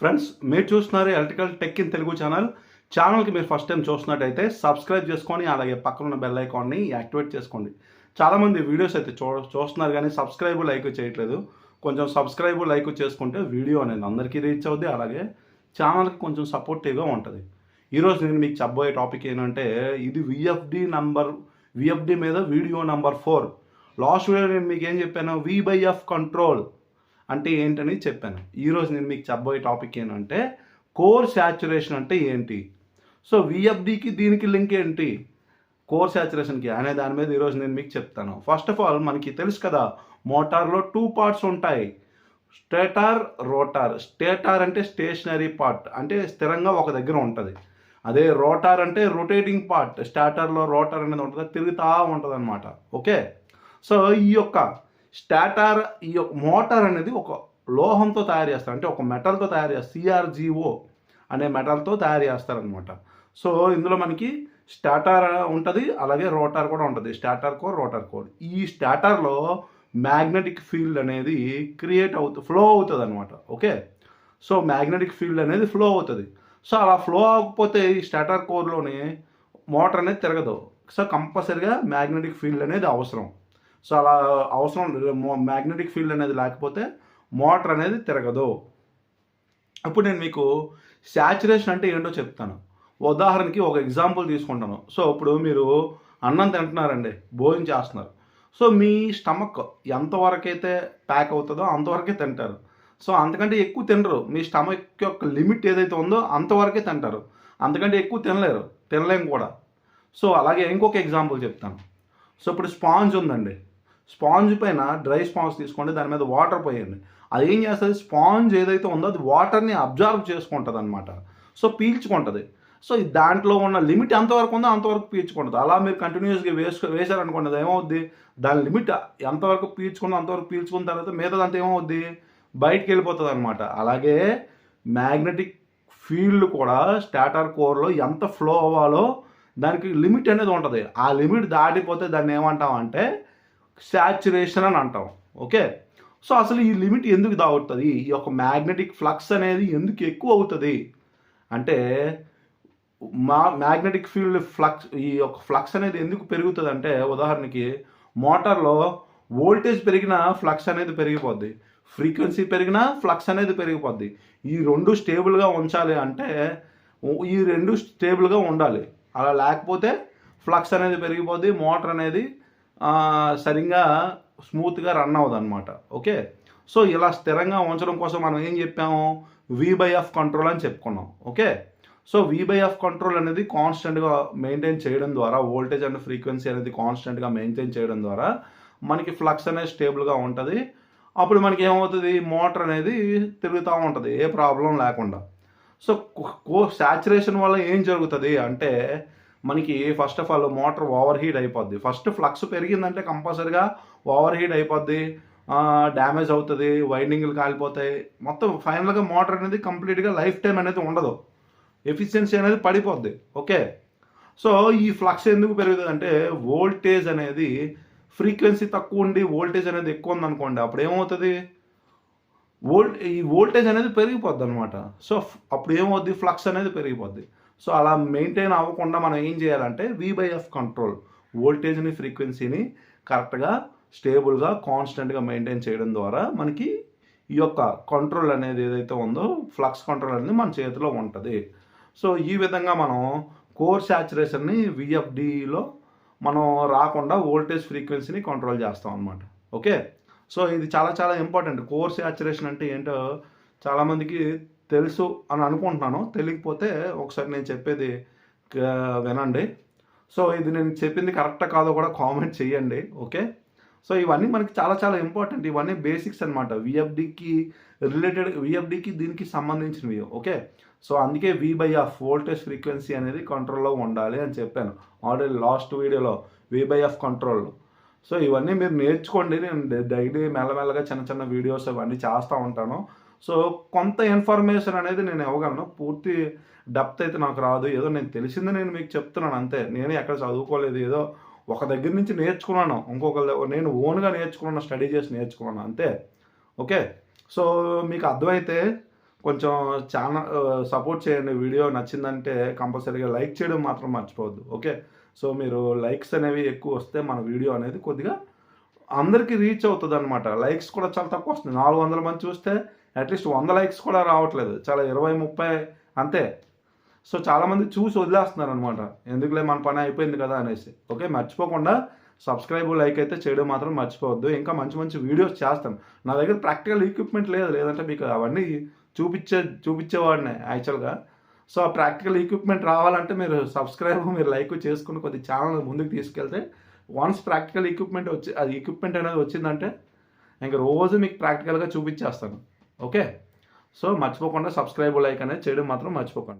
Friends మీరు చూస్తున్నారు electrical tech in Telugu channel. ఛానల్కి మీరు ఫస్ట్ టైం చూస్తున్నట్టయితే సబ్స్క్రైబ్ చేసుకొని అలాగే పక్కన ఉన్న బెల్ ఐకాన్ని యాక్టివేట్ చేసుకోండి. చాలామంది వీడియోస్ అయితే చూ చూస్తున్నారు కానీ సబ్స్క్రైబ్ లైక్ చేయట్లేదు. కొంచెం సబ్స్క్రైబ్ లైక్ చేసుకుంటే వీడియో అనేది అందరికీ రీచ్ అవుద్ది అలాగే ఛానల్కి కొంచెం సపోర్టివ్గా ఉంటుంది. ఈరోజు నేను మీకు చెప్పబోయే టాపిక్ ఏంటంటే ఇది విఎఫ్డి నంబర్ విఎఫ్డి మీద video number four. Last video నేను మీకు ఏం చెప్పాను? వి బై ఎఫ్ కంట్రోల్ అంటే ఏంటని చెప్పాను. ఈరోజు నేను మీకు చెప్పబోయే టాపిక్ ఏంటంటే కోర్ శాచురేషన్ అంటే ఏంటి? సో విఎఫ్డికి దీనికి లింక్ ఏంటి? కోర్ శాచురేషన్కి అనే దాని మీద ఈరోజు నేను మీకు చెప్తాను. ఫస్ట్ ఆఫ్ ఆల్ మనకి తెలుసు కదా మోటార్లో టూ పార్ట్స్ ఉంటాయి. Rotor stator. స్టేటార్ అంటే స్టేషనరీ పార్ట్ అంటే స్థిరంగా ఒక దగ్గర ఉంటుంది. అదే రోటార్ అంటే రొటేటింగ్ పార్ట్ స్టార్టర్లో రోటార్ అనేది ఉంటుంది తిరుగుతూ ఉంటుంది అనమాట ఓకే? సో ఈ యొక్క స్టాటార్ ఈ యొక్క మోటార్ అనేది ఒక లోహంతో తయారు చేస్తారు. అంటే ఒక మెటల్తో తయారు చేస్తారు. సిఆర్జిఓ అనే మెటల్తో తయారు చేస్తారనమాట సో ఇందులో మనకి స్టాటార్ ఉంటుంది అలాగే రోటార్ కూడా ఉంటుంది. Stator core rotor core. ఈ స్టాటార్లో మ్యాగ్నెటిక్ ఫీల్డ్ అనేది క్రియేట్ అవుతుంది ఫ్లో అవుతుంది అనమాట ఓకే? సో మ్యాగ్నెటిక్ ఫీల్డ్ అనేది ఫ్లో అవుతుంది. సో అలా ఫ్లో అవ్వకపోతే ఈ స్టాటర్ కోర్లోనే మోటార్ అనేది తిరగదు. సో కంపల్సరిగా మ్యాగ్నెటిక్ ఫీల్డ్ అనేది అవసరం. సో అలా అవసరం మ్యాగ్నెటిక్ ఫీల్డ్ అనేది లేకపోతే మోటార్ అనేది తిరగదు. ఇప్పుడు నేను మీకు శాచురేషన్ అంటే ఏంటో చెప్తాను. ఉదాహరణకి ఒక ఎగ్జాంపుల్ తీసుకుంటాను. సో ఇప్పుడు మీరు అన్నం తింటున్నారండి భోజనం చేస్తున్నారు. సో మీ స్టమక్ ఎంతవరకు అయితే ప్యాక్ అవుతుందో అంతవరకే తింటారు. సో అంతకంటే ఎక్కువ తినరు. మీ స్టమక్ యొక్క లిమిట్ ఏదైతే ఉందో అంతవరకే తింటారు. అంతకంటే ఎక్కువ తినలేరు. తినలేం కూడా. సో అలాగే ఇంకొక ఎగ్జాంపుల్ చెప్తాను. సో ఇప్పుడు స్పాంజ్ ఉందండి. స్పాంజ్ పైన డ్రై స్పాంజ్ తీసుకోండి దాని మీద వాటర్ పోయండి. అది ఏం చేస్తుంది? స్పాంజ్ ఏదైతే ఉందో అది వాటర్ని అబ్జర్వ్ చేసుకుంటుంది అనమాట సో పీల్చుకుంటుంది. సో దాంట్లో ఉన్న లిమిట్ ఎంతవరకు ఉందో అంతవరకు పీల్చుకుంటుంది. అలా మీరు కంటిన్యూస్గా వేసు వేశారనుకోండి అది ఏమవుద్ది? దాని లిమిట్ ఎంతవరకు పీల్చుకుందో అంతవరకు పీల్చుకున్న తర్వాత మిగతాదంతా ఏమవుద్ది? బయటికి వెళ్ళిపోతుంది అనమాట అలాగే మ్యాగ్నెటిక్ ఫీల్డ్ కూడా స్టాటర్ కోర్లో ఎంత ఫ్లో అవ్వాలో దానికి లిమిట్ అనేది ఉంటుంది. ఆ లిమిట్ దాటిపోతే దాన్ని ఏమంటామంటే అంటే శాచురేషన్ అని అంటాం. ఓకే సో అసలు ఈ లిమిట్ ఎందుకు దాగుతుంది? ఈ యొక్క మ్యాగ్నెటిక్ ఫ్లక్స్ అనేది ఎందుకు ఎక్కువ అవుతుంది? అంటే మా మ్యాగ్నెటిక్ ఫీల్డ్ ఫ్లక్స్ ఈ యొక్క ఫ్లక్స్ అనేది ఎందుకు పెరుగుతుంది అంటే ఉదాహరణకి మోటార్లో వోల్టేజ్ పెరిగినా ఫ్లక్స్ అనేది పెరిగిపోద్ది. ఫ్రీక్వెన్సీ పెరిగినా ఫ్లక్స్ అనేది పెరిగిపోద్ది. ఈ రెండు స్టేబుల్గా ఉంచాలి అంటే ఈ రెండు స్టేబుల్గా ఉండాలి. అలా లేకపోతే ఫ్లక్స్ అనేది పెరిగిపోద్ది మోటార్ అనేది సరిగ్గా స్మూత్గా రన్ అవ్వదు అనమాట ఓకే? సో ఇలా స్థిరంగా ఉంచడం కోసం మనం ఏం చెప్పాము? వి బై కంట్రోల్ అని చెప్పుకున్నాం. Okay? So V by control అనేది కాన్స్టెంట్గా మెయింటైన్ చేయడం ద్వారా వోల్టేజ్ అండ్ ఫ్రీక్వెన్సీ అనేది కాన్స్టెంట్గా మెయింటైన్ చేయడం ద్వారా మనకి ఫ్లక్స్ అనేది స్టేబుల్గా ఉంటుంది. అప్పుడు మనకి ఏమవుతుంది? మోటార్ అనేది తిరుగుతూ ఉంటుంది. ఏ ప్రాబ్లం లేకుండా. సో కో శాచురేషన్ వల్ల ఏం జరుగుతుంది అంటే మనకి first of all motor over heat అయిపోద్ది. ఫస్ట్ ఫ్లక్స్ పెరిగిందంటే కంపల్సరిగా ఓవర్ హీట్ అయిపోద్ది డ్యామేజ్ అవుతుంది వైండింగ్లు కాలిపోతాయి. మొత్తం ఫైనల్గా మోటార్ అనేది కంప్లీట్గా లైఫ్ టైం అనేది ఉండదు. ఎఫిషియన్సీ అనేది పడిపోద్ది. ఓకే? సో ఈ ఫ్లక్స్ ఎందుకు పెరుగుతుంది అంటే వోల్టేజ్ అనేది ఫ్రీక్వెన్సీ తక్కువ ఉండి వోల్టేజ్ అనేది ఎక్కువ ఉందనుకోండి అప్పుడు ఏమవుతుంది? వోల్ట్ ఈ వోల్టేజ్ అనేది పెరిగిపోద్ది అనమాట సో అప్పుడు ఏమవుద్ది? ఫ్లక్స్ అనేది పెరిగిపోద్ది. సో అలా మెయింటైన్ అవ్వకుండా మనం ఏం చేయాలంటే వి బై ఎఫ్ కంట్రోల్ వోల్టేజ్ని ఫ్రీక్వెన్సీని కరెక్ట్గా స్టేబుల్గా కాన్స్టెంట్గా మెయింటైన్ చేయడం ద్వారా మనకి ఈ యొక్క కంట్రోల్ అనేది ఏదైతే ఉందో ఫ్లక్స్ కంట్రోల్ అనేది మన చేతిలో ఉంటుంది. సో ఈ విధంగా మనం కోర్ శాచురేషన్ని విఎఫ్డిలో మనం రాకుండా వోల్టేజ్ ఫ్రీక్వెన్సీని కంట్రోల్ చేస్తాం అనమాట ఓకే సో ఇది చాలా చాలా ఇంపార్టెంట్ కోర్ శాచురేషన్ అంటే ఏంటో చాలామందికి తెలుసు అని అనుకుంటున్నాను. తెలియకపోతే ఒకసారి నేను చెప్పేది వినండి. సో ఇది నేను చెప్పింది కరెక్టా కాదో కూడా కామెంట్ చేయండి ఓకే? సో ఇవన్నీ మనకి చాలా చాలా ఇంపార్టెంట్. ఇవన్నీ బేసిక్స్ అనమాట విఎఫ్డికి రిలేటెడ్ విఎఫ్డికి దీనికి సంబంధించినవి. ఓకే? సో అందుకే V by F voltage frequency అనేది కంట్రోల్లో ఉండాలి అని చెప్పాను. ఆల్రెడీ లాస్ట్ వీడియోలో V by F control so ఇవన్నీ మీరు నేర్చుకోండి. నేను డైలీ మెల్లమెల్లగా చిన్న చిన్న వీడియోస్ అవన్నీ చేస్తూ ఉంటాను. సో కొంత ఇన్ఫర్మేషన్ అనేది నేను ఇవ్వగలను. పూర్తి డెప్త్ అయితే నాకు రాదు. ఏదో నేను తెలిసింది నేను మీకు చెప్తున్నాను అంతే. నేను ఎక్కడ చదువుకోలేదు. ఏదో ఒక దగ్గర నుంచి నేర్చుకున్నాను. ఇంకొక నేను ఓన్గా నేర్చుకున్నాను స్టడీ చేసి నేర్చుకున్నాను అంతే. ఓకే? సో మీకు అర్థమైతే కొంచెం చాలా సపోర్ట్ చేయండి. వీడియో నచ్చిందంటే కంపల్సరీగా లైక్ చేయడం మాత్రం మర్చిపోవద్దు. ఓకే? సో మీరు లైక్స్ అనేవి ఎక్కువ వస్తే మన వీడియో అనేది కొద్దిగా అందరికీ రీచ్ అవుతుంది అనమాట లైక్స్ కూడా చాలా తక్కువ వస్తుంది. నాలుగు వందల మంది చూస్తే అట్లీస్ట్ వంద లైక్స్ కూడా రావట్లేదు. చాలా ఇరవై ముప్పై అంతే. సో చాలామంది చూసి వదిలేస్తున్నారు అనమాట ఎందుకులే మన పని అయిపోయింది కదా అనేసి. ఓకే మర్చిపోకుండా సబ్స్క్రైబ్ లైక్ అయితే చేయడం మాత్రం మర్చిపోవద్దు. ఇంకా మంచి మంచి వీడియోస్ చేస్తాను నా దగ్గర ప్రాక్టికల్ ఎక్విప్మెంట్ లేదు. లేదంటే మీకు అవన్నీ చూపించే చూపించేవాడిని యాక్చువల్గా సో ఆ ప్రాక్టికల్ ఎక్విప్మెంట్ రావాలంటే మీరు సబ్స్క్రైబ్ మీరు లైక్ చేసుకుని కొద్ది ఛానల్ ముందుకు తీసుకెళ్తే వన్స్ ప్రాక్టికల్ ఎక్విప్మెంట్ వచ్చి అది ఎక్విప్మెంట్ అనేది వచ్చిందంటే ఇంకా రోజు మీకు ప్రాక్టికల్గా చూపించేస్తాను. ఓకే సో మర్చిపోకుండా సబ్స్క్రైబ్ లైక్ అనేది చేయడం మాత్రం మర్చిపోకండి.